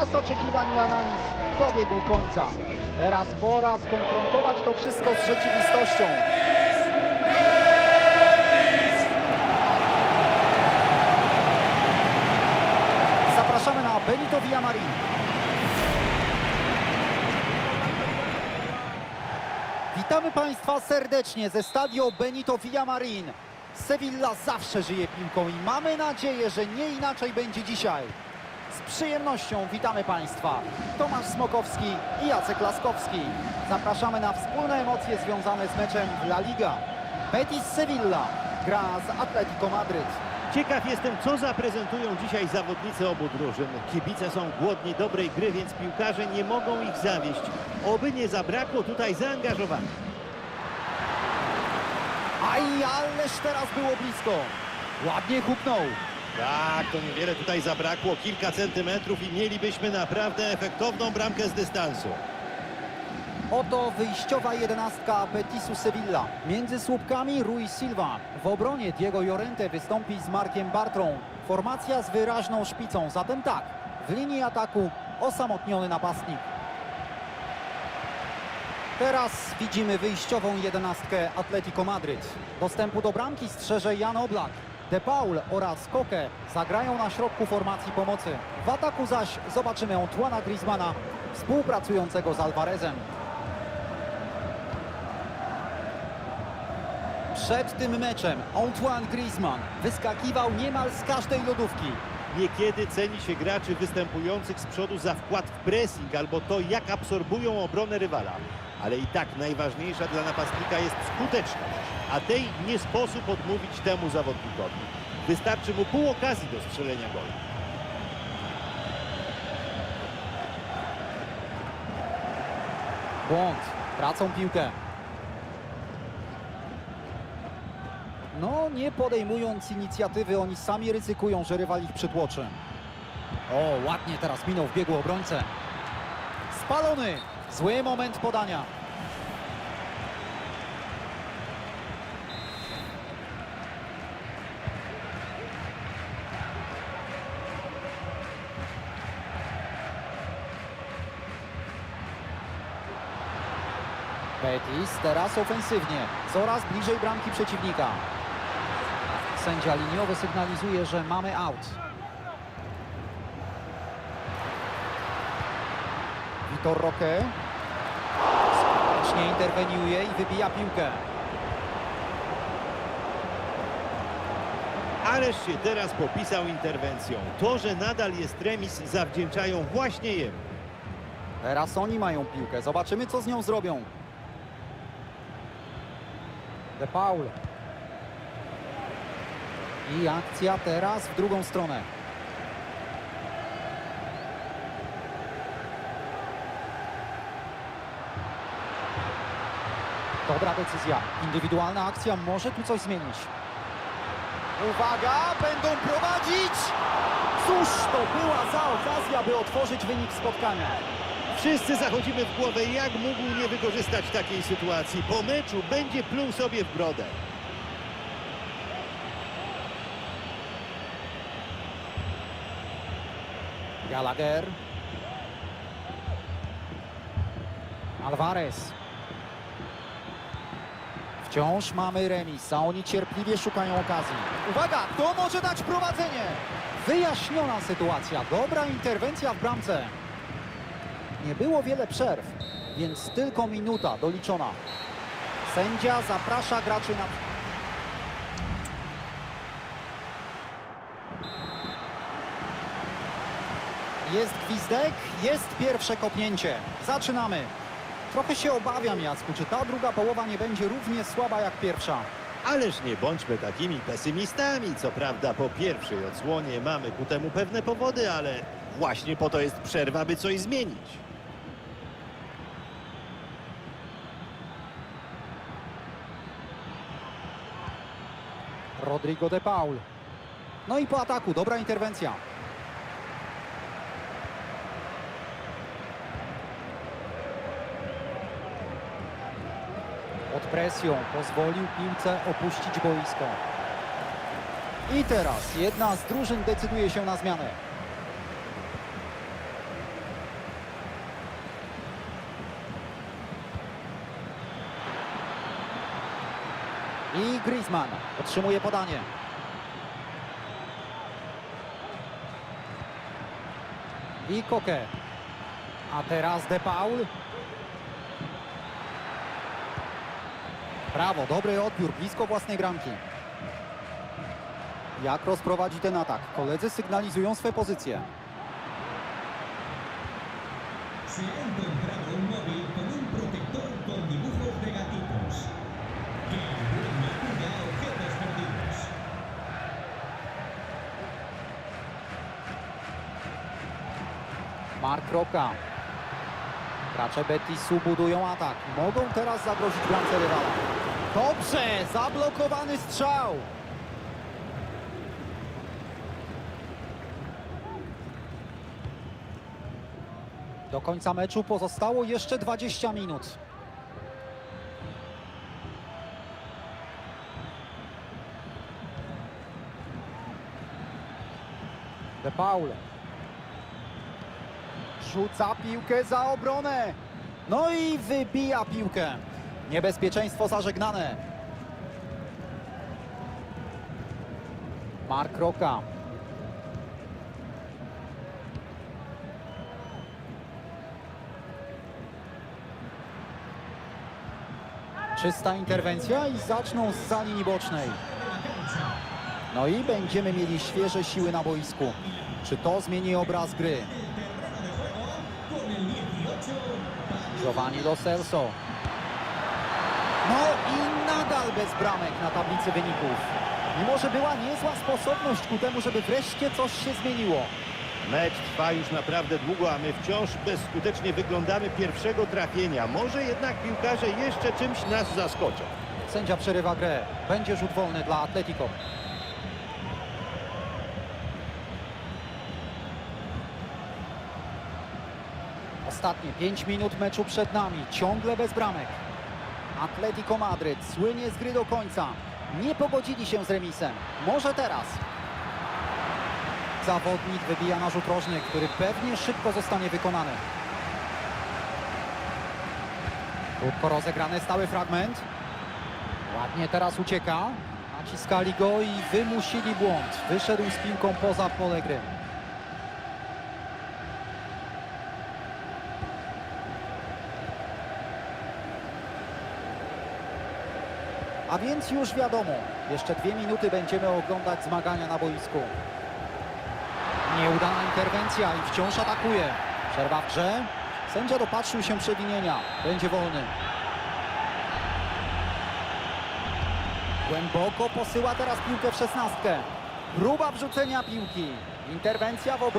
czas oczekiwań na nami dobiegł końca. Teraz pora skonfrontować to wszystko z rzeczywistością. Zapraszamy na Benito Villamarin. Witamy Państwa serdecznie ze stadio Benito Villamarin. Sevilla zawsze żyje piłką i mamy nadzieję, że nie inaczej będzie dzisiaj. Z przyjemnością witamy Państwa. Tomasz Smokowski i Jacek Laskowski. Zapraszamy na wspólne emocje związane z meczem La Liga. Betis Sevilla gra z Atletico Madryt. Ciekaw jestem, co zaprezentują dzisiaj zawodnicy obu drużyn. Kibice są głodni dobrej gry, więc piłkarze nie mogą ich zawieść. Oby nie zabrakło tutaj zaangażowania. Aj, ależ teraz było blisko. Ładnie huknął. Tak, to niewiele tutaj zabrakło, kilka centymetrów i mielibyśmy naprawdę efektowną bramkę z dystansu. Oto wyjściowa jedenastka Betisu Sevilla. Między słupkami Rui Silva. W obronie Diego Llorente wystąpi z Markiem Bartrą. Formacja z wyraźną szpicą. Zatem tak, w linii ataku osamotniony napastnik. Teraz widzimy wyjściową jedenastkę Atletico Madryt. Dostępu do bramki strzeże Jan Oblak. De Paul oraz Koke zagrają na środku formacji pomocy. W ataku zaś zobaczymy Antoana Griezmana współpracującego z Alvarezem. Przed tym meczem Antoine Griezmann wyskakiwał niemal z każdej lodówki. Niekiedy ceni się graczy występujących z przodu za wkład w pressing albo to, jak absorbują obronę rywala. Ale i tak najważniejsza dla napastnika jest skuteczność, a tej nie sposób odmówić temu zawodnikowi. Wystarczy mu pół okazji do strzelenia golu. Błąd. Tracą piłkę. No, nie podejmując inicjatywy, oni sami ryzykują, że rywal ich przytłoczy. O, ładnie teraz minął w biegu obrońcę. Spalony. Zły moment podania. Betis teraz ofensywnie, coraz bliżej bramki przeciwnika. Sędzia liniowy sygnalizuje, że mamy out. Vitor Roque skutecznie interweniuje i wybija piłkę. Ależ się teraz popisał interwencją. To, że nadal jest remis, zawdzięczają właśnie jemu. Teraz oni mają piłkę. Zobaczymy, co z nią zrobią. De Paul. I akcja teraz w drugą stronę. Dobra decyzja. Indywidualna akcja może tu coś zmienić. Uwaga, będą prowadzić! Cóż to była za okazja, by otworzyć wynik spotkania. Wszyscy zachodzimy w głowę, jak mógł nie wykorzystać takiej sytuacji. Po meczu będzie pluł sobie w brodę. Gallagher. Alvarez. Wciąż mamy remis, a oni cierpliwie szukają okazji. Uwaga, to może dać prowadzenie. Wyjaśniona sytuacja, dobra interwencja w bramce. Nie było wiele przerw, więc tylko minuta doliczona. Sędzia zaprasza graczy na... Jest gwizdek, jest pierwsze kopnięcie. Zaczynamy. Trochę się obawiam, Jacku, czy ta druga połowa nie będzie równie słaba jak pierwsza. Ależ nie bądźmy takimi pesymistami. Co prawda po pierwszej odsłonie mamy ku temu pewne powody, ale właśnie po to jest przerwa, by coś zmienić. Rodrigo de Paul. No i po ataku, dobra interwencja. Pod presją pozwolił piłce opuścić boisko. I teraz jedna z drużyn decyduje się na zmianę. I Griezmann otrzymuje podanie. I Koke. A teraz De Paul. Brawo, dobry odbiór, blisko własnej bramki. Jak rozprowadzi ten atak? Koledzy sygnalizują swe pozycje. Mark Roka. Gracze Betisu budują atak. Mogą teraz zagrozić bramce rywala. Dobrze, zablokowany strzał. Do końca meczu pozostało jeszcze 20 minut. De Paul. Rzuca piłkę za obronę. No i wybija piłkę. Niebezpieczeństwo zażegnane. Mark Roka. Czysta interwencja i zaczną z za linii bocznej. No i będziemy mieli świeże siły na boisku. Czy to zmieni obraz gry? Giovanni Lo Celso. No i nadal bez bramek na tablicy wyników. Mimo, że była niezła sposobność ku temu, żeby wreszcie coś się zmieniło. Mecz trwa już naprawdę długo, a my wciąż bezskutecznie wyglądamy pierwszego trafienia. Może jednak piłkarze jeszcze czymś nas zaskoczą. Sędzia przerywa grę. Będzie rzut wolny dla Atletico. Ostatnie 5 minut meczu przed nami. Ciągle bez bramek. Atletico Madryt słynie z gry do końca. Nie pogodzili się z remisem. Może teraz. Zawodnik wybija na rzut rożny, który pewnie szybko zostanie wykonany. Krótko rozegrany stały fragment. Ładnie teraz ucieka. Naciskali go i wymusili błąd. Wyszedł z piłką poza pole gry. A więc już wiadomo, jeszcze dwie minuty będziemy oglądać zmagania na boisku. Nieudana interwencja i wciąż atakuje. Przerwa w grze. Sędzia dopatrzył się przewinienia. Będzie wolny. Głęboko posyła teraz piłkę w szesnastkę. Próba wrzucenia piłki. Interwencja w obronie.